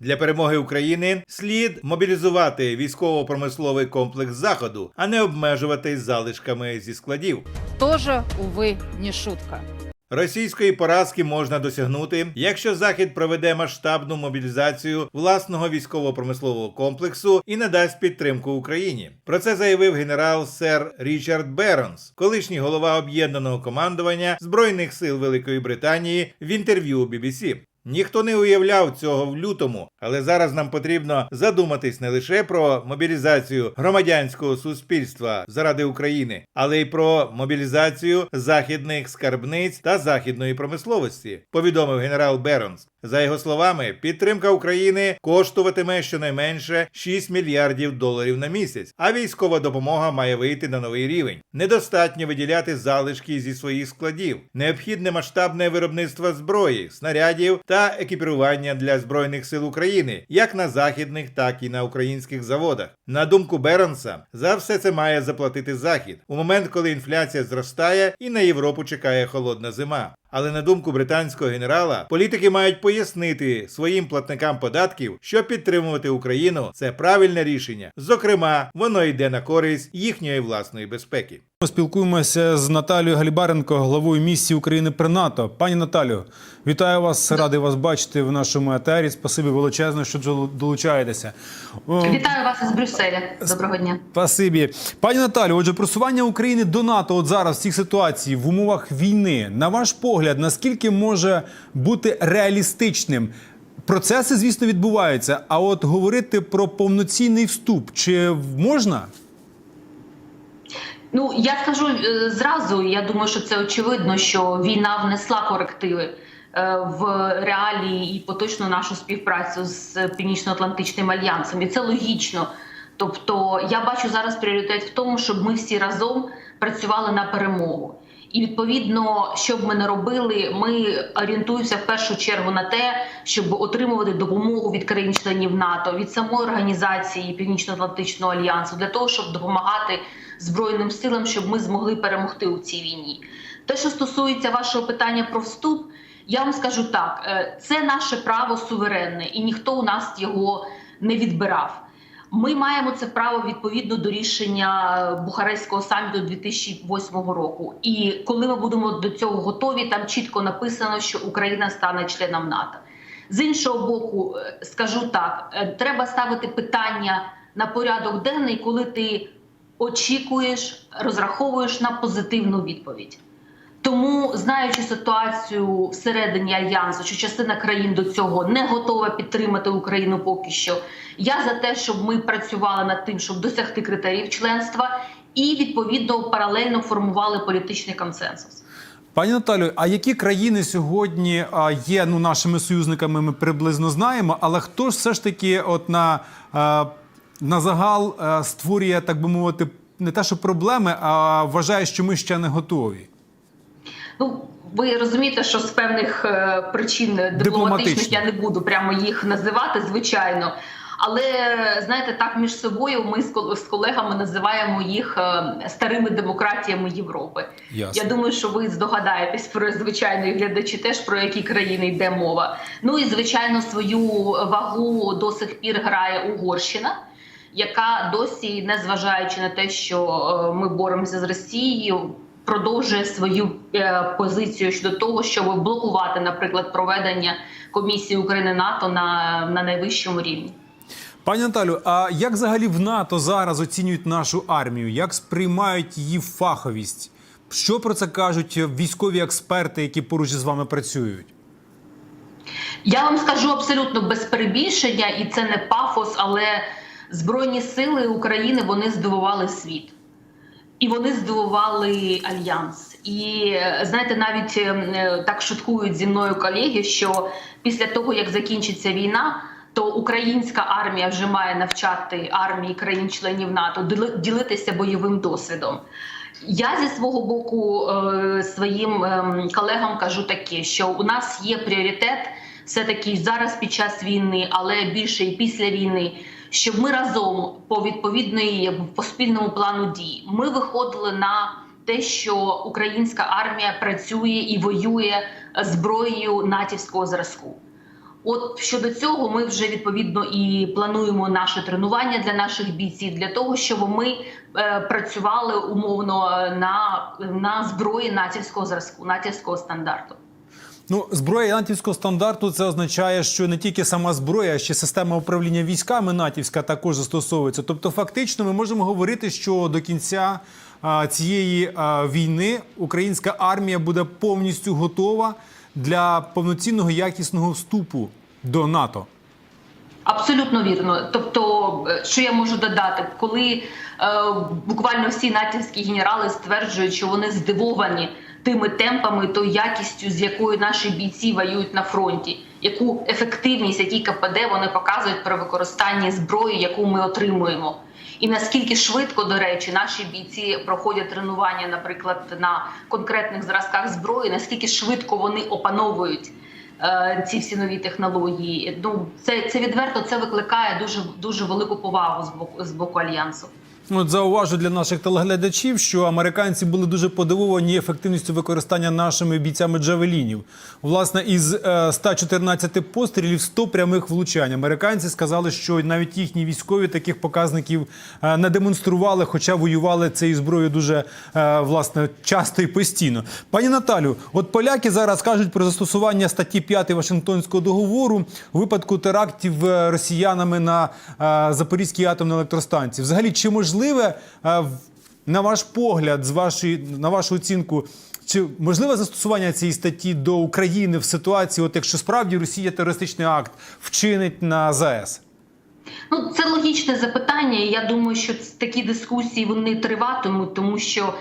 Для перемоги України слід мобілізувати військово-промисловий комплекс заходу, а не обмежуватись залишками зі складів. Тоже, увы, не шутка. Російської поразки можна досягнути, якщо Захід проведе масштабну мобілізацію власного військово-промислового комплексу і надасть підтримку Україні. Про це заявив генерал сер Річард Беронс, колишній голова об'єднаного командування збройних сил Великої Британії в інтерв'ю BBC. Ніхто не уявляв цього в лютому, але зараз нам потрібно задуматись не лише про мобілізацію громадянського суспільства заради України, але й про мобілізацію західних скарбниць та західної промисловості, повідомив генерал Беронс. За його словами, підтримка України коштуватиме щонайменше 6 мільярдів доларів на місяць, а військова допомога має вийти на новий рівень. Недостатньо виділяти залишки зі своїх складів, необхідне масштабне виробництво зброї, снарядів та екіпірування для збройних сил України, як на західних, так і на українських заводах. На думку Беронса, за все це має заплатити захід у момент, коли інфляція зростає і на Європу чекає холодна зима. Але на думку британського генерала, політики мають пояснити своїм платникам податків, що підтримувати Україну це правильне рішення. Зокрема, воно йде на користь їхньої власної безпеки. Ми спілкуємося з Наталією Галібаренко, главою місії України при НАТО. Пані Наталю, вітаю вас, радий вас бачити в нашому етері. Спасибі величезно, що дол- долучаєтеся. Вітаю вас із Брюсселя. Доброго дня. Спасибі. Пані Наталю, отже, просування України до НАТО от зараз в цій ситуації в умовах війни, на ваш погляд, наскільки може бути реалістичним? Процеси, звісно, відбуваються. А от говорити про повноцінний вступ, чи можна? Ну я скажу е, зразу. Я думаю, що це очевидно, що війна внесла корективи е, в реалії і поточну нашу співпрацю з Північно-Атлантичним альянсом, і це логічно. Тобто, я бачу зараз пріоритет в тому, щоб ми всі разом працювали на перемогу. І відповідно, що б ми не робили, ми орієнтуємося в першу чергу на те, щоб отримувати допомогу від країн-членів НАТО, від самої організації Північно-Атлантичного альянсу, для того, щоб допомагати збройним силам, щоб ми змогли перемогти у цій війні. Те, що стосується вашого питання про вступ, я вам скажу так: е, це наше право суверенне, і ніхто у нас його не відбирав. Ми маємо це право відповідно до рішення Бухарестського саміту 2008 року. І коли ми будемо до цього готові, там чітко написано, що Україна стане членом НАТО. З іншого боку, е, скажу так: е, треба ставити питання на порядок денний, коли ти очікуєш, розраховуєш на позитивну відповідь. Тому, знаючи ситуацію всередині альянсу, що частина країн до цього не готова підтримати Україну поки що, я за те, щоб ми працювали над тим, щоб досягти критеріїв членства, і відповідно паралельно формували політичний консенсус. Пані Наталю, а які країни сьогодні є ну, нашими союзниками, ми приблизно знаємо, але хто ж все ж таки от на, а, на загал створює, так би мовити, не те, що проблеми, а вважає, що ми ще не готові? Ну, ви розумієте, що з певних е, причин дипломатичних Дипломатично. я не буду прямо їх називати, звичайно. Але знаєте, так між собою ми з колегами називаємо їх е, старими демократіями Європи. Ясно. Я думаю, що ви здогадаєтесь про звичайно і глядачі теж про які країни йде мова. Ну і звичайно, свою вагу до сих пір грає Угорщина. Яка досі, незважаючи на те, що е, ми боремося з Росією, продовжує свою е, позицію щодо того, щоб блокувати, наприклад, проведення комісії України НАТО на, на найвищому рівні. Пані Наталю, а як взагалі в НАТО зараз оцінюють нашу армію? Як сприймають її фаховість? Що про це кажуть військові експерти, які поруч з вами працюють? Я вам скажу абсолютно без перебільшення, і це не пафос, але збройні сили України вони здивували світ. І вони здивували альянс. І знаєте, навіть е, так шуткують зі мною колеги, що після того як закінчиться війна, то українська армія вже має навчати армії країн-членів НАТО діли- ділитися бойовим досвідом. Я зі свого боку е, своїм ем, колегам кажу таке, що у нас є пріоритет все таки зараз під час війни, але більше і після війни. Щоб ми разом по відповідної по спільному плану дій ми виходили на те, що українська армія працює і воює зброєю натівського зразку. От щодо цього, ми вже відповідно і плануємо наше тренування для наших бійців для того, щоб ми е, працювали умовно на, на зброї натівського зразку, натівського стандарту. Ну, зброя натівського стандарту це означає, що не тільки сама зброя, а ще система управління військами натівська також застосовується. Тобто, фактично, ми можемо говорити, що до кінця а, цієї а, війни українська армія буде повністю готова для повноцінного якісного вступу до НАТО. Абсолютно вірно. Тобто, е, що я можу додати, коли е, буквально всі натівські генерали стверджують, що вони здивовані тими темпами, тою якістю, з якою наші бійці воюють на фронті, яку ефективність, який КПД вони показують при використанні зброї, яку ми отримуємо. І наскільки швидко, до речі, наші бійці проходять тренування, наприклад, на конкретних зразках зброї, наскільки швидко вони опановують е, ці всі нові технології. Ну це, це відверто це викликає дуже дуже велику повагу з боку з боку альянсу. Ну, От зауважу для наших телеглядачів, що американці були дуже подивовані ефективністю використання нашими бійцями джавелінів. Власне, із е, 114 пострілів 100 прямих влучань. Американці сказали, що навіть їхні військові таких показників е, не демонстрували, хоча воювали цією зброєю дуже е, власне часто і постійно. Пані Наталю, от поляки зараз кажуть про застосування статті 5 Вашингтонського договору у випадку терактів е, росіянами на е, Запорізькій атомній електростанції. Взагалі, чи можливе е, на ваш погляд, з вашої на вашу оцінку, чи можливе застосування цієї статті до України в ситуації, от якщо справді Росія терористичний акт вчинить на ЗАЕС? Ну, це логічне запитання. Я думаю, що такі дискусії вони триватимуть, тому що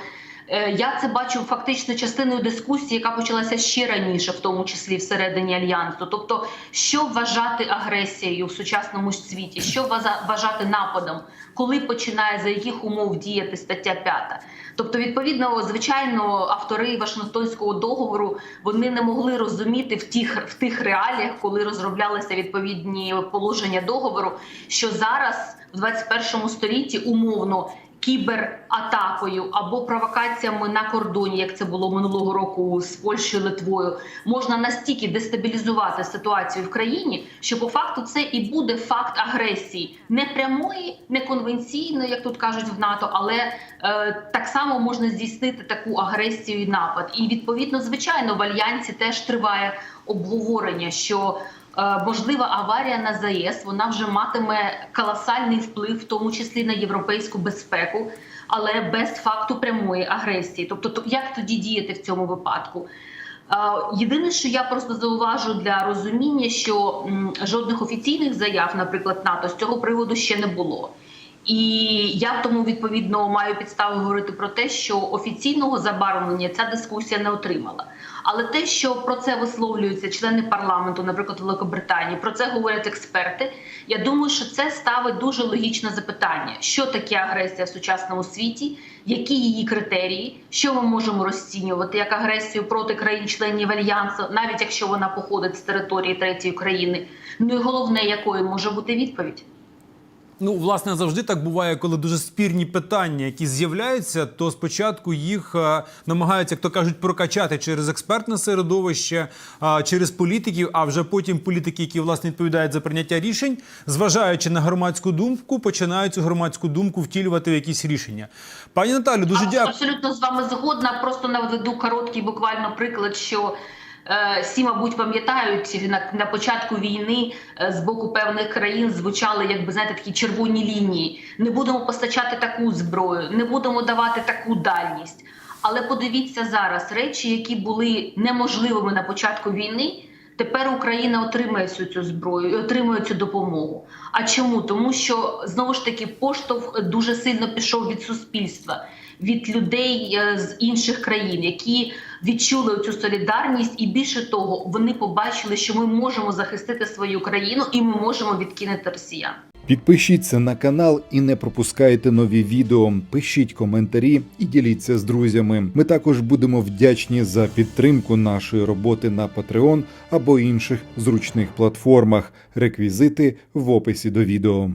я це бачу фактично частиною дискусії, яка почалася ще раніше, в тому числі всередині альянсу. Тобто, що вважати агресією в сучасному світі, що вважа- вважати нападом, коли починає за яких умов діяти стаття 5. Тобто, відповідно, звичайно, автори Вашингтонського договору вони не могли розуміти в тих в тих реаліях, коли розроблялися відповідні положення договору, що зараз в 21 столітті умовно. Кібератакою або провокаціями на кордоні, як це було минулого року з Польщею Литвою, можна настільки дестабілізувати ситуацію в країні, що по факту це і буде факт агресії, не прямої, не конвенційної, як тут кажуть в НАТО, але е, так само можна здійснити таку агресію і напад. І відповідно, звичайно, в альянсі теж триває обговорення, що можлива аварія на заєс вона вже матиме колосальний вплив, в тому числі на європейську безпеку, але без факту прямої агресії. Тобто, то як тоді діяти в цьому випадку? Е, Єдине, що я просто зауважу для розуміння, що жодних офіційних заяв, наприклад, НАТО з цього приводу ще не було. І я тому відповідно маю підстави говорити про те, що офіційного забарвлення ця дискусія не отримала. Але те, що про це висловлюються члени парламенту, наприклад, Великобританії, про це говорять експерти. Я думаю, що це ставить дуже логічне запитання: що таке агресія в сучасному світі, які її критерії, що ми можемо розцінювати як агресію проти країн-членів альянсу, навіть якщо вона походить з території третьої країни. Ну і головне, якою може бути відповідь. Ну, власне, завжди так буває, коли дуже спірні питання, які з'являються, то спочатку їх е, намагаються, як то кажуть, прокачати через експертне середовище, е, через політиків, а вже потім політики, які власне відповідають за прийняття рішень, зважаючи на громадську думку, починають цю громадську думку втілювати в якісь рішення. Пані Наталю, дуже дякую. Абсолютно з вами згодна. Просто наведу короткий буквально приклад, що всі, мабуть, пам'ятають на, на початку війни е, з боку певних країн звучали, якби знаєте, такі червоні лінії. Не будемо постачати таку зброю, не будемо давати таку дальність. Але подивіться зараз речі, які були неможливими на початку війни. Тепер Україна отримає всю цю зброю і отримує цю допомогу. А чому? Тому що знову ж таки поштовх дуже сильно пішов від суспільства, від людей е, з інших країн, які відчули цю солідарність, і більше того, вони побачили, що ми можемо захистити свою країну і ми можемо відкинути росіян. Підпишіться на канал і не пропускайте нові відео. Пишіть коментарі і діліться з друзями. Ми також будемо вдячні за підтримку нашої роботи на Patreon або інших зручних платформах. Реквізити в описі до відео.